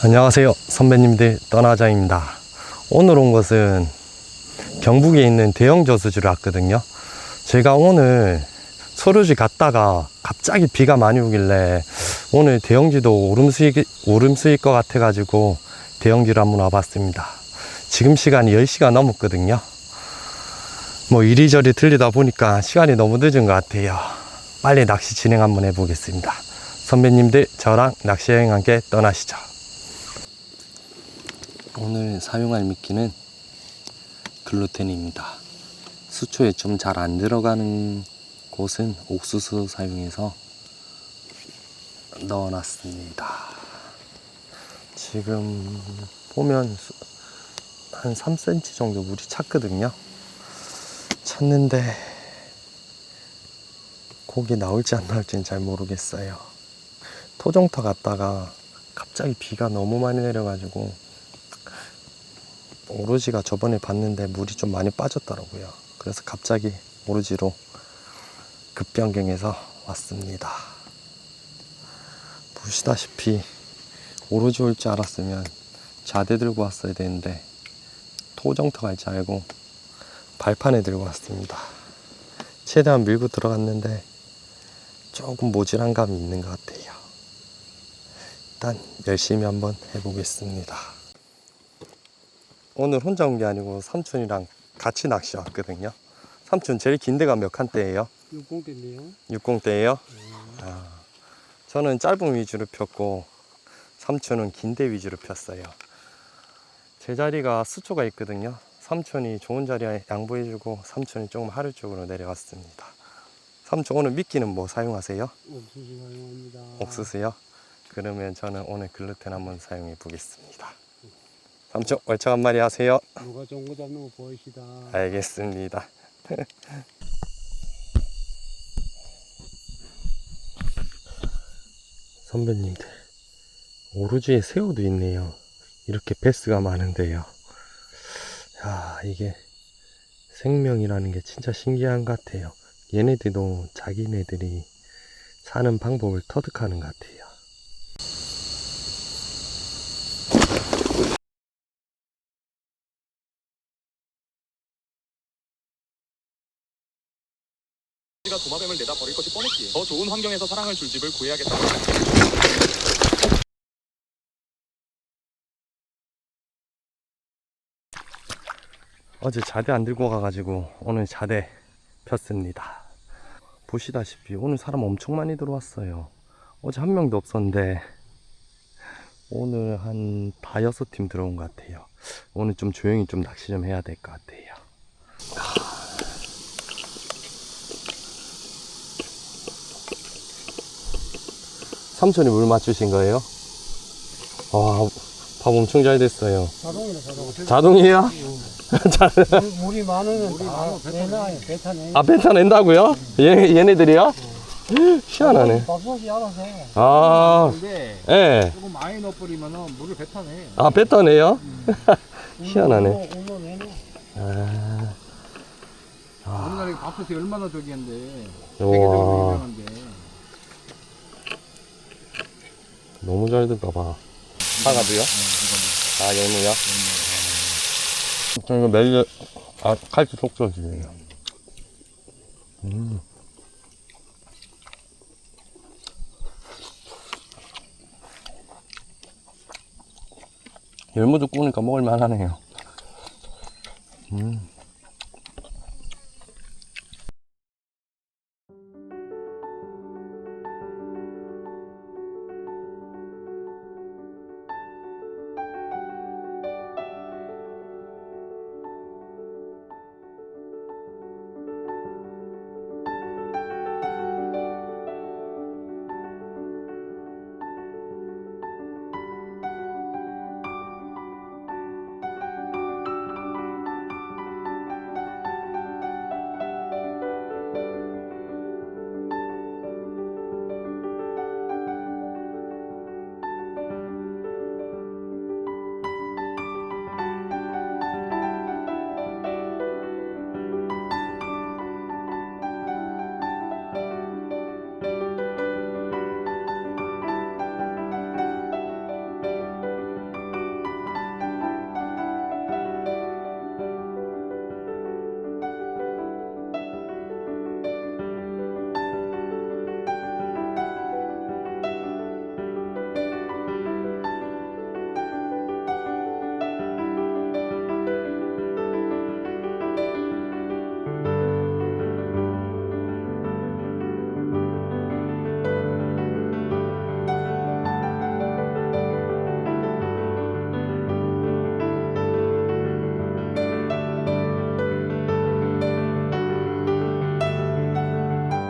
안녕하세요. 선배님들 떠나자입니다. 오늘 온 곳은 경북에 있는 대형 저수지를 왔거든요. 제가 오늘 소류지 갔다가 갑자기 비가 많이 오길래 오늘 대형지도 오름수일, 오름수일 것 같아 가지고 대형지를 한번 와봤습니다. 지금 시간이 10시가 넘었거든요. 뭐 이리저리 들리다 보니까 시간이 너무 늦은 것 같아요. 빨리 낚시 진행 한번 해보겠습니다. 선배님들 저랑 낚시 여행 함께 떠나시죠 오늘 사용할 미끼는 글루텐입니다. 수초에 좀 잘 안 들어가는 곳은 옥수수 사용해서 넣어놨습니다. 지금 보면 수- 한 3cm 정도 물이 찼거든요. 찼는데 고기 나올지 안 나올지는 잘 모르겠어요. 토종터 갔다가 갑자기 비가 너무 많이 내려가지고 오로지가 저번에 봤는데 물이 좀 많이 빠졌더라고요. 그래서 갑자기 오로지로 급변경해서 왔습니다. 보시다시피 오로지 올 줄 알았으면 자대 들고 왔어야 되는데 토정터 갈 줄 알고 발판에 들고 왔습니다. 최대한 밀고 들어갔는데 조금 모질한 감이 있는 것 같아요. 일단 열심히 한번 해보겠습니다. 오늘 혼자 온 게 아니고 삼촌이랑 같이 낚시 왔거든요. 삼촌 제일 긴 데가 몇 칸대예요? 60대인데요. 60대예요? 아, 저는 짧은 위주로 폈고 삼촌은 긴 데 위주로 폈어요. 제 자리가 수초가 있거든요. 삼촌이 좋은 자리 양보해주고 삼촌이 조금 하루 쪽으로 내려왔습니다. 삼촌 오늘 미끼는 뭐 사용하세요? 옥수수 사용합니다. 옥수수요? 그러면 저는 오늘 글루텐 한번 사용해 보겠습니다. 삼촌 월척 한 마리 하세요. 누가 거 잡는 거 보이시다. 알겠습니다. 선배님들, 오루지에 새우도 있네요. 이렇게 베스가 많은데요. 야, 이게 생명이라는 게 진짜 신기한 것 같아요. 얘네들도 자기네들이 사는 방법을 터득하는 것 같아요. 가 도마뱀을 내다 버릴 것이 뻔했기에 더 좋은 환경에서 사랑을 줄 집을 구해야겠다. 어제 자대 안 들고 가가지고 오늘 자대 폈습니다. 보시다시피 오늘 사람 엄청 많이 들어왔어요. 어제 한 명도 없었는데 오늘 한 다여섯 팀 들어온 것 같아요. 오늘 좀 조용히 좀 낚시 좀 해야 될 것 같아요. 삼촌이 물 맞추신 거예요? 와, 밥 엄청 잘 됐어요. 자동이네 자동. 자동이에요? 자, 물, 물이 많으면 다 내놔요. 배타내. 아, 뱉어 낸다고요? 얘, 얘네들이요? 희한하네. 밥솥이 알아서 해. 아, 근데 예. 조금 많이 넣어버리면은 물을 뱉어내. 아, 뱉어내요? 희한하네. 울러, 울러 내놔. 아, 우리나라 밥솥이 얼마나 저기한데 세계적으로 와, 유명한데. 너무 잘 될까 봐. 사과도요? 아, 연우요? 저 이거 매일, 아, 칼치 속젓이에요. 음. 열무도 구우니까 먹을만 하네요. 음.